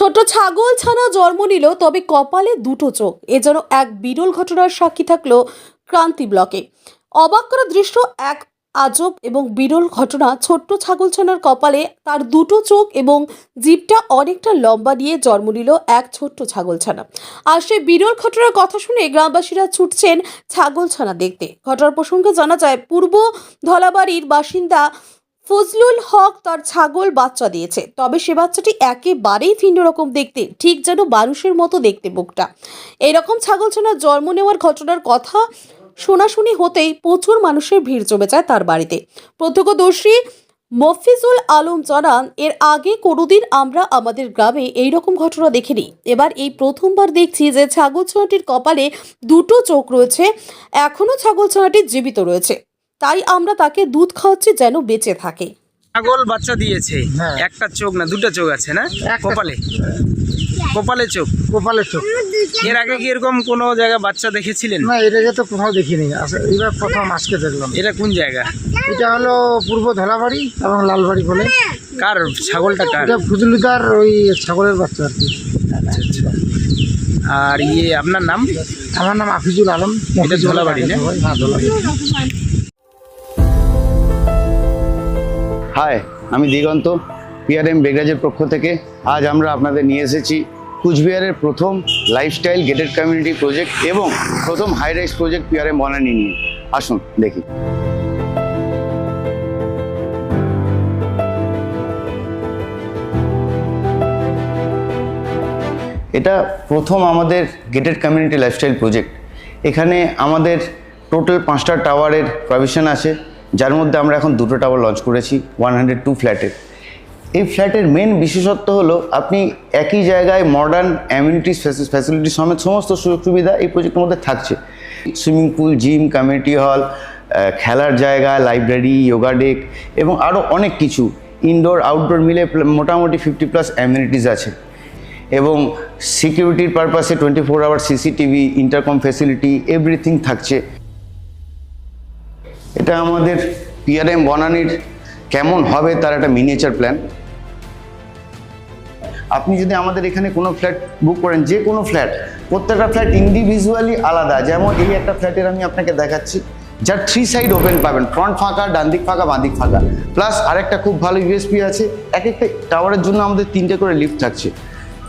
ছোট্ট ছাগল ছানা জন্ম নিল তবে কপালে দুটো চোখ। এ যেন এক বিরল ঘটনার সাক্ষী থাকল ক্রান্তি ব্লকে। অবাক করা দৃশ্য, এক আজব এবং বিরল ঘটনা, ছোট্ট ছাগলছানার কপালে তার দুটো চোখ এবং জিভটা অনেকটা লম্বা নিয়ে জন্ম নিল এক ছোট্ট ছাগলছানা আর সেই বিরল ঘটনার কথা শুনে গ্রামবাসীরা ছুটছেন ছাগলছানা দেখতে। ঘটনার প্রসঙ্গে জানা যায়, পূর্ব ধলাবাড়ির বাসিন্দা ফজলুল হক তার ছাগল বাচ্চা দিয়েছে। তবে সে বাচ্চাটি একেবারেই ভিন্ন রকম দেখতে, ঠিক যেন মানুষের মতো দেখতে বুকটা এরকম ছাগলছানার জন্ম নেওয়ার ঘটনার কথা শোনাশুনি হতেই প্রচুর মানুষের ভিড় জমে যায় তার বাড়িতে। প্রত্যক্ষদর্শী মফিজুল আলম জানান, এর আগে কোনোদিন আমরা আমাদের গ্রামে এই রকম ঘটনা দেখিনি। এবার এই প্রথমবার দেখছি যে ছাগলছানাটির কপালে দুটো চোখ রয়েছে, এখনও ছাগলছানাটি জীবিত রয়েছে। তাই আমরা তাকে দুধ খাওয়াচ্ছি যেন বেঁচে থাকে। ছাগল বাচ্চা দিয়েছে। হ্যাঁ। একটা চোখ না দুটো চোখ আছে না? কপালে? কপালে চোখ? কপালে চোখ। এর আগে কি এরকম কোনো জায়গায় বাচ্চা দেখেছিলেন? না এর আগে তো কোথাও দেখিনি। আস- এবার প্রথম আজকে দেখলাম। এটা কোন জায়গা? এটা হলো পূর্ব ধলাবাড়ি এবং লালবাড়ি বলে। কার? ছাগলটা কার? এটা ফুজুলিদার ওই ছাগলের বাচ্চা আর কি। আর ইয়ে আপনার নাম? আমার নাম আফিজুল আলম। এটা ধলাবাড়ি না? হ্যাঁ ধলাবাড়ি। হাই আমি দিগন্ত পিআরএম বেগরাজের পক্ষ থেকে আজ আমরা আপনাদের নিয়ে এসেছি কুচবিহারের প্রথম লাইফস্টাইল গেটেড কমিউনিটি প্রজেক্ট এবং প্রথম high rise project PRM Banani নিয়ে। আসুন, দেখি। এটা প্রথম আমাদের গেটেড কমিউনিটি লাইফস্টাইল প্রজেক্ট এখানে আমাদের টোটাল পাঁচটা টাওয়ারের প্রভিশন আছে। যার মধ্যে আমরা এখন দুটো টাওয়ার লঞ্চ করেছি ওয়ান হান্ড্রেড টু ফ্ল্যাটের এই ফ্ল্যাটের মেন বিশেষত্ব হলো, আপনি একই জায়গায় মডার্ন অ্যামিউনিটিস ফ্যাসিলিটি সমেত সমস্ত সুযোগ সুবিধা এই প্রজেক্টের মধ্যে থাকছে। Swimming pool gym community hall খেলার জায়গা লাইব্রেরি যোগা ডেক এবং আরও অনেক কিছু। ইনডোর আউটডোর মিলে মোটামুটি ফিফটি প্লাস অ্যামিউনিটিস আছে। এবং সিকিউরিটির পারপাসে twenty four hour CCTV intercom facility everything থাকছে। এটা আমাদের পিআরএম বনানির কেমন হবে তার একটা মিনিয়েচার প্ল্যান আপনি যদি আমাদের এখানে কোনো ফ্ল্যাট বুক করেন, যে কোনো ফ্ল্যাট প্রত্যেকটা ফ্ল্যাট ইন্ডিভিজুয়ালি আলাদা। যেমন এই একটা ফ্ল্যাটের আমি আপনাকে দেখাচ্ছি, যার থ্রি সাইড ওপেন পাবেন ফ্রন্ট ফাঁকা, ডান দিক ফাঁকা, বাঁ দিক ফাঁকা। প্লাস আরেকটা খুব ভালো ইউএসপি আছে, এক একটা টাওয়ারের জন্য আমাদের তিনটে করে লিফট থাকছে।